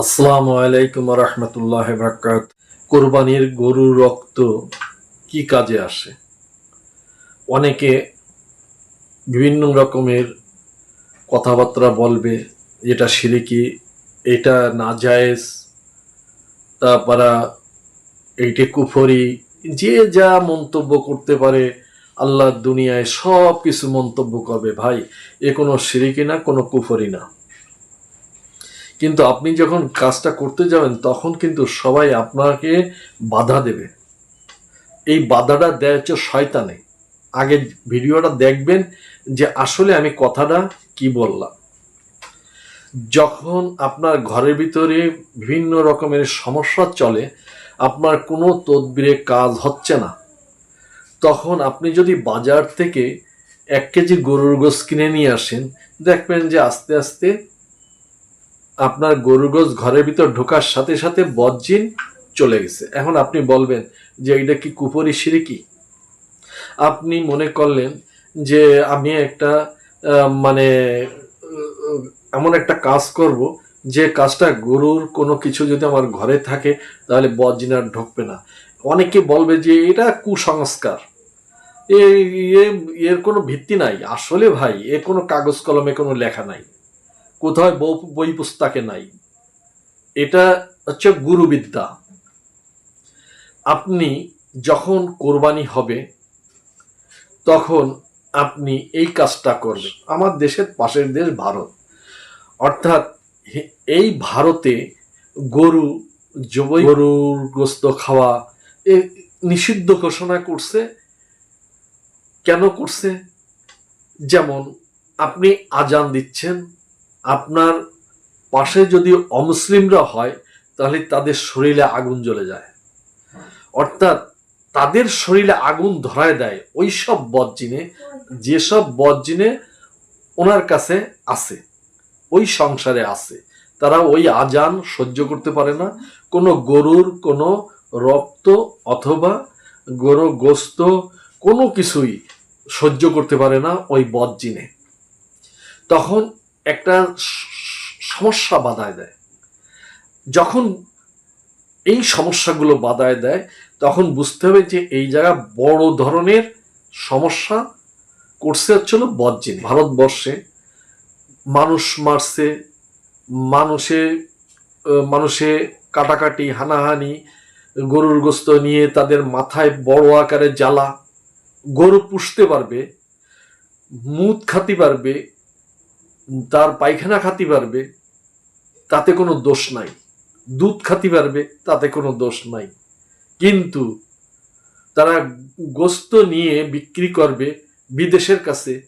আসসালামু আলাইকুম রহমতুল্লাহ বরকাত কোরবানির গরুর রক্ত কি কাজে আসে? অনেকে বিভিন্ন রকমের কথাবার্তা বলবে যেটা সিরিকি, এটা না জায়েজ তারপরা এইটা কুফরি, যে যা মন্তব্য করতে পারে আল্লাহর দুনিয়ায় সব কিছু মন্তব্য করবে। ভাই, এ কোনো সিরিকি না, কোনো কুফরি না। কিন্তু আপনি যখন কাজটা করতে যাবেন, তখন কিন্তু সবাই আপনাকে বাধা দেবে। এই বাধাটা দেয় হচ্ছে শয়তানে। আগে ভিডিওটা দেখবেন যে আসলে আমি কথাটা কি বললাম। যখন আপনার ঘরের ভিতরে বিভিন্ন রকমের সমস্যা চলে, আপনার কোনো তদবিরে কাজ হচ্ছে না, তখন আপনি যদি বাজার থেকে এক কেজি গরুর গোস কিনে নিয়ে আসেন, দেখবেন যে আস্তে আস্তে আপনার গরুর গোস ঘরের ভিতর ঢোকার সাথে সাথে বজ্জিন চলে গেছে। এখন আপনি বলবেন যে এটা কি কুপরি সিরিকি? আপনি মনে করলেন যে আমি একটা মানে এমন একটা কাজ করব যে কাজটা গরুর কোনো কিছু যদি আমার ঘরে থাকে তাহলে বজ্জিন আর ঢুকবে না। অনেকে বলবে যে এটা কুসংস্কার। এর কোনো ভিত্তি নাই। আসলে ভাই, এর কোনো কাগজ কলমে কোনো লেখা নাই। বই- বই পুস্তকে নাই। এটা হচ্ছে গুরুবিদ্যা। আপনি যখন কোরবানি হবে, তখন আপনি এই কাজটা করবেন। আমার দেশের পাশের দেশ ভারত। অর্থাৎ এই ভারতে গরু, জবই গরুর গোস্ত খাওয়া, এ নিষিদ্ধ ঘোষণা করছে। কেন করছে? যেমন আপনি আজান দিচ্ছেন আপনার পাশে যদি অমুসলিমরা হয়, তাহলে তাদের শরীরে আগুন জ্বলে যায়। অর্থাৎ তাদের শরীরে আগুন ধরায় দেয় ওই সব বজ্জিনে, যেসব বজ্জিনে ওনার কাছে আছে, ওই সংসারে আছে। তারা ওই আজান সহ্য করতে পারে না। কোনো গরুর, কোনো রক্ত অথবা গরু গোস্ত কোনো কিছুই সহ্য করতে পারে না ওই বজ্জিনে। তখন একটা সমস্যা বাধায় দেয়। যখন এই সমস্যাগুলো বাধায় দেয়, তখন বুঝতে হবে যে এই জায়গা বড় ধরনের সমস্যা করছে হচ্ছিল বজ্জিন ভারতবর্ষে মানুষ মারছে, মানুষে মানুষে কাটাকাটি, হানাহানি, গরুর গোস্ত নিয়ে তাদের মাথায় বড় আকারে জ্বালা, গরু পুষতে পারবে, মুদ খাতি পারবে তার পায়খানা খাতি পারবে তাতে কোনো দোষ নাই। দুধ খাতি পারবে তাতে কোনো দোষ নাই। কিন্তু তারা গোস্ত নিয়ে বিক্রি করবে বিদেশের কাছে,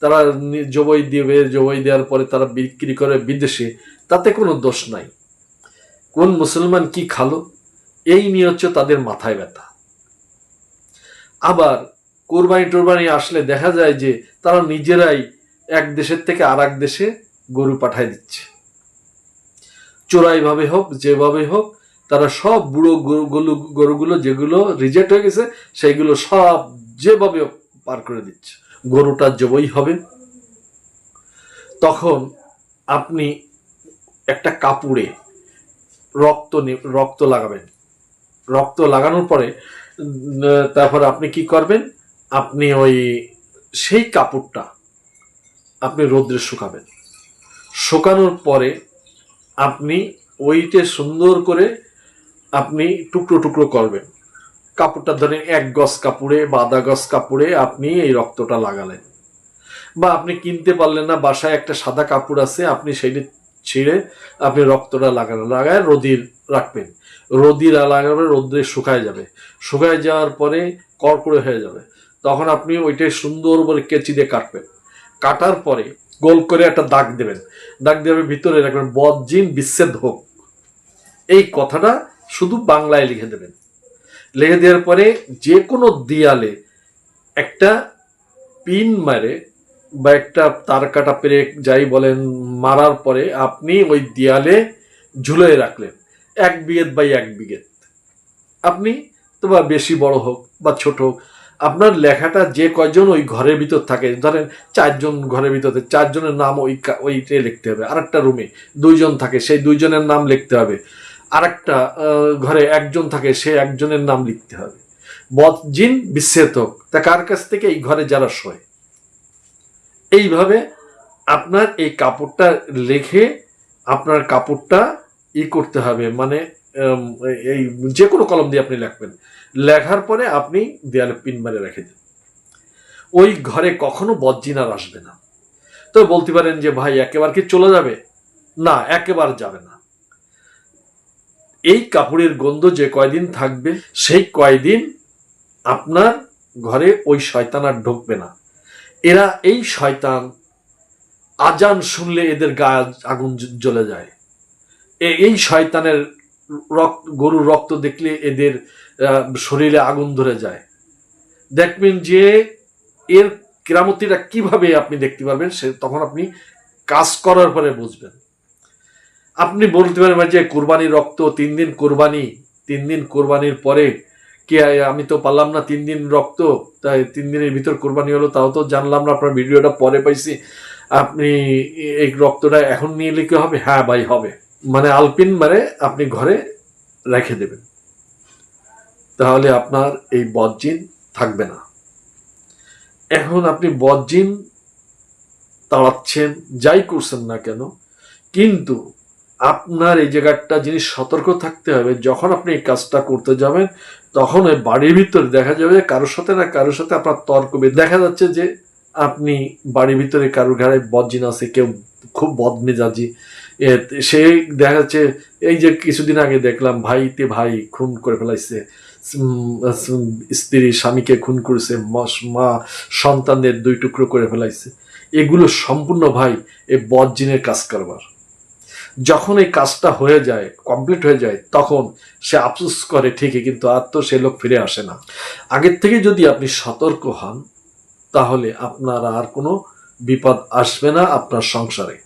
তারা জবাই দেবে, জবই দেওয়ার পরে তারা বিক্রি করে বিদেশে, তাতে কোনো দোষ নাই। কোন মুসলমান কি খালো? এই নিয়ে হচ্ছে তাদের মাথায় ব্যথা। আবার কোরবানি টোরবানি আসলে দেখা যায় যে তারা নিজেরাই এক দেশের থেকে আর এক দেশে গরু পাঠায় দিচ্ছে। চোরাইভাবে হোক, যেভাবে হোক, তারা সব বুড়ো গরু- গরু- গরুগুলো যেগুলো রিজেক্ট হয়ে গেছে, সেইগুলো সব যেভাবে পার করে দিচ্ছে। গরুটা জবই হবে, তখন আপনি একটা কাপড়ে রক্ত রক্ত লাগাবেন। রক্ত লাগানোর পরে তারপর আপনি কি করবেন? আপনি ওই সেই কাপড়টা আপনি রোদ্রে শুকাবেন। শুকানোর পরে আপনি ওইটে সুন্দর করে আপনি টুকরো টুকরো করবেন। কাপড়টা ধরেন এক গজ কাপড়ে বা আধা কাপড়ে আপনি এই রক্তটা লাগালেন। বা আপনি কিনতে পারলেন না, বাসায় একটা সাদা কাপড় আছে, আপনি সেইটা ছিঁড়ে আপনি রক্তটা লাগানো, লাগায় রোদির রাখবেন। রোদির লাগাবে, রোদ্রে শুকায় যাবে। শুকায় যাওয়ার পরে কড়কড়ে হয়ে যাবে। তখন আপনি ওইটাই সুন্দর করে কেচি দিয়ে কাটবেন। কাটার পরে গোল করে একটা দাগ দেবেন। দাগ দেবে ভিতরে রাখবেন বজ্জিন বিচ্ছেদ হোক। এই কথাটা শুধু বাংলায় লিখে দেবেন। লিখে দেওয়ার পরে যে কোনো দিয়ালে একটা পিন মারে বা একটা তার কাটা পেরে যাই বলেন মারার পরে আপনি ওই দেয়ালে ঝুলে রাখলেন। এক বিঘেত বাই এক বিঘেত। আপনি তো বা বেশি বড় হোক বা ছোট হোক আপনার লেখাটা যে কয়জন ওই ঘরের ভিতর থাকে, ধরেন চারজন ঘরের ভিতরে, চারজনের নাম ওই ওইটাই লিখতে হবে। আর একটা রুমে দুইজন থাকে, সেই দুইজনের নাম লিখতে হবে। আর একটা ঘরে একজন থাকে, সে একজনের নাম লিখতে হবে। বদজিন হোক তা কার কাছ থেকে? এই ঘরে যারা শোয়। এইভাবে আপনার এই কাপড়টা লেখে আপনার কাপড়টা ই করতে হবে। মানে এই যে কোনো কলম দিয়ে আপনি লিখবেন। লেখার পরে আপনি দেয়ালে পিন মারে রেখে দিন। ওই ঘরে কখনো বজ্জিন আর আসবে না। তো বলতে পারেন যে, ভাই, একেবারে কি চলে যাবে? না, একেবারে যাবে না। এই কাপড়ের গন্ধ যে কয়দিন থাকবে, সেই কয়দিন আপনার ঘরে ওই শয়তান আর ঢুকবে না। এরা এই শয়তান আজান শুনলে এদের গায়ে আগুন জ্বলে যায়। এই শয়তানের রক্ত, গরুর রক্ত দেখলে এদের শরীরে আগুন ধরে যায়। দেখবেন যে এর কেরামতিটা কীভাবে আপনি দেখতে পারবেন, সে তখন আপনি কাজ করার পরে বুঝবেন। আপনি বলতে পারেন যে কোরবানির রক্ত, তিন দিন কোরবানি, তিন দিন কোরবানির পরে কে, আমি তো পারলাম না তিন দিন রক্ত, তাই তিন দিনের ভিতর কোরবানি হলো, তাও তো জানলাম না, আপনার ভিডিওটা পরে পাইছি। আপনি এই রক্তটা এখন নিয়ে লিখে হবে? হ্যাঁ ভাই, হবে। মানে আলপিন মানে আপনি ঘরে রেখে দেবেন। তাহলে আপনার এই বদজিন থাকবে না। এখন আপনি বদজিন তাড়াচ্ছেন, যাই করছেন না কেন, কিন্তু আপনার এই জায়গাটা জিনিস সতর্ক থাকতে হবে। যখন আপনি এই কাজটা করতে যাবেন, তখন ওই বাড়ির ভিতরে দেখা যাবে কারোর সাথে না কারোর সাথে আপনার তর্ক দেখা যাচ্ছে যে আপনি বাড়ির ভিতরে কারোর ঘরে বদজিন আছে, কেউ খুব বদমেজাজি সে দেখা যাচ্ছে, এই যে কিছুদিন আগে দেখলাম, ভাইতে ভাই খুন করে ফেলাইছে। স্ত্রী স্বামীকে খুন করেছে, মা- সন্তানদের দুই টুকরো করে ফেলাইছে। এগুলো সম্পূর্ণ ভাই এই বদজিনের কাজ কারবার যখন এই কাজটা হয়ে যায়, কমপ্লিট হয়ে যায়, তখন সে আফসোস করে ঠিকই, কিন্তু আর তো সে লোক ফিরে আসে না। আগের থেকে যদি আপনি সতর্ক হন, তাহলে আপনার আর কোনো বিপদ আসবে না আপনার সংসারে।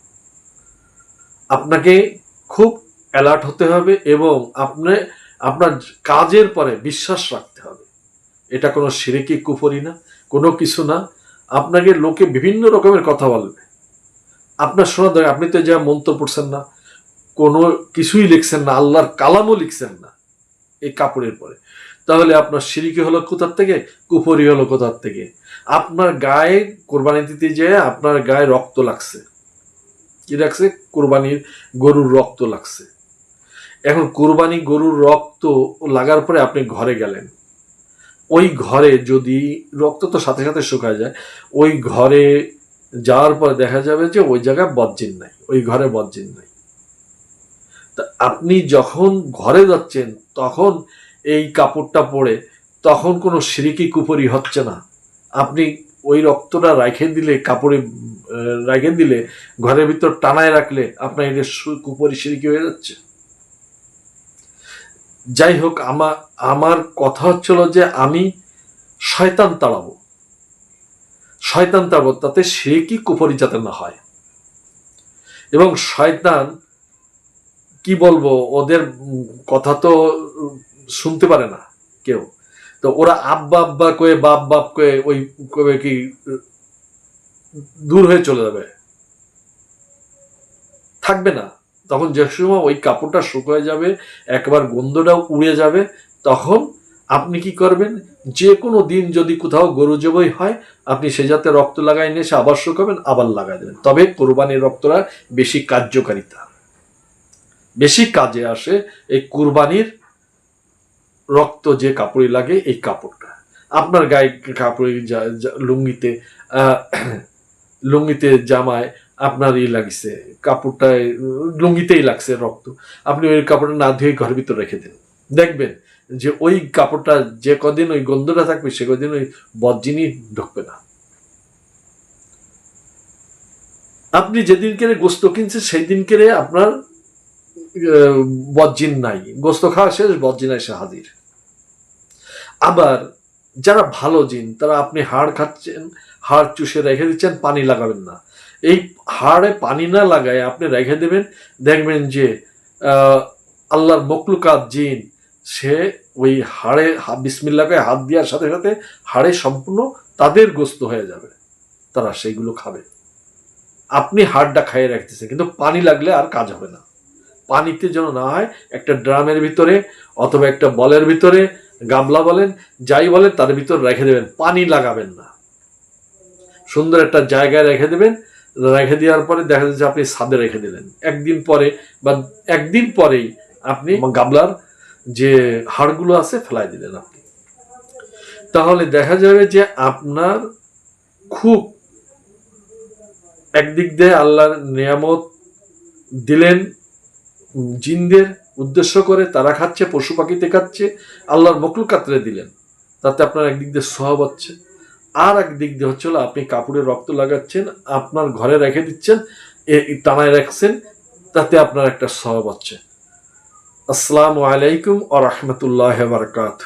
আপনাকে খুব অ্যালার্ট হতে হবে এবং আপনি, আপনার কাজের পরে বিশ্বাস রাখতে হবে। এটা কোনো সিরেকি কুফরি না, কোনো কিছু না। আপনাকে লোকে বিভিন্ন রকমের কথা বলবে। আপনার শোনা দরকার, আপনি তো যা মন্ত্র পড়ছেন না, কোনো কিছুই লিখছেন না, আল্লাহর কালামও লিখছেন না এই কাপড়ের পরে। তাহলে আপনার সিরিকি হলো কোথার থেকে? কুফরি হলো কোথার থেকে? আপনার গায়ে কোরবানি দিতে যেয়ে আপনার গায়ে রক্ত লাগছে। কি লাগছে কোরবানির গরুর রক্ত লাগছে। এখন কোরবানি গরুর রক্ত লাগার পরে আপনি ঘরে গেলেন। ওই ঘরে যদি রক্ত তো সাথে সাথে শুকায় যায়, ওই ঘরে যাওয়ার পর দেখা যাবে যে ওই জায়গায় বজ্জিন নাই, ওই ঘরে বজ্জিন নাই। তা আপনি যখন ঘরে যাচ্ছেন, তখন এই কাপড়টা পরে তখন কোনো সিরিকি কুপুরি হচ্ছে না? আপনি ওই রক্তটা রাখে দিলে, কাপড়ে রাখে দিলে ঘরের ভিতর টানায় রাখলে আপনার এটা কুপুরি সিরিকি হয়ে যাচ্ছে? যাই হোক আমার আমার কথা হচ্ছিল যে আমি শয়তান তাড়াবো। শয়তান তাড়াবো, তাতে সে কি কুপরি যাতে না হয়? এবং শয়তান কি বলব, ওদের কথা তো শুনতে পারে না কেউ। তো ওরা আব্বা আব্বা কয়ে বাপ বাপ কয়ে ওই কবে কি, দূর হয়ে চলে যাবে। থাকবে না। তখন যে সময় ওই কাপড়টা শুকিয়ে যাবে, একবার গন্ধটাও উড়ে যাবে, তখন আপনি কি করবেন? যে কোনো দিন যদি কোথাও গরু জবই হয়, আপনি সে যাতে রক্ত লাগাই নিয়ে এসে আবার শুকাবেন, আবার লাগাই দেবেন। তবে কোরবানির রক্তটা বেশি কার্যকারিতা। বেশি কাজে আসে এই কুরবানির রক্ত যে কাপড়ে লাগে, এই কাপড়টা। আপনার গায়ে কাপড়ে লুঙ্গিতে লুঙ্গিতে জামায় আপনার ই লাগছে, কাপড়টায়, লুঙ্গিতেই লাগছে রক্ত। আপনি ওই কাপড়টা না ধুয়ে ঘরের ভিতর রেখে দিন। দেখবেন যে ওই কাপড়টা যে কদিন ওই গন্ধটা থাকবে, সে কদিন ওই বজ্জিনই ঢুকবে না। আপনি যেদিন কেড়ে গোস্ত কিনছেন সেই দিন কেড়ে আপনার বজ্জিন নাই। গোস্ত খাওয়া শেষ, বজ্জিন এসে হাজির। আবার যারা ভালো জিন, তারা আপনি হাড় খাচ্ছেন, হাড় চুষে রেখে দিচ্ছেন, পানি লাগাবেন না। এই হাড়ে পানি না লাগায় আপনি রেখে দেবেন, দেখবেন যে আল্লাহর মকলুকাত জিন, সে ওই হাড়ে বিসমিল্লাকে হাত দেওয়ার সাথে সাথে হাড়ে সম্পূর্ণ তাদের গোস্ত হয়ে যাবে। তারা সেইগুলো খাবে। আপনি হাড়টা খাইয়ে রাখতেছেন, কিন্তু পানি লাগলে আর কাজ হবে না। পানিতে যেন না হয়, একটা ড্রামের ভিতরে অথবা একটা বলের ভিতরে গামলা বলেন যাই বলেন তার ভিতর রেখে দেবেন পানি লাগাবেন না। সুন্দর একটা জায়গায় রেখে দেবেন রেখে দেওয়ার পরে দেখা যাচ্ছে আপনি ছাদে রেখে দিলেন। একদিন পরে বা একদিন পরেই আপনি গামলার যে হাড়গুলো আছে ফেলাই দিলেন আপনি। তাহলে দেখা যাবে যে আপনার খুব একদিক দিয়ে আল্লাহর নিয়ামত দিলেন জিনদের উদ্দেশ্য করে তারা খাচ্ছে, পশু পাখিতে খাচ্ছে, আল্লাহর মকলুক কাতরে দিলেন। তাতে আপনার একদিক দিয়ে সহব হচ্ছে, আর একদিক দিয়ে হচ্ছে আপনি কাপড়ে রক্ত লাগাচ্ছেন, আপনার ঘরে রেখে দিচ্ছেন টানায় রাখছেন, তাতে আপনার একটা সহব হচ্ছে। আসসালামু আলাইকুম আ রহমতুল্লাহ বারকাত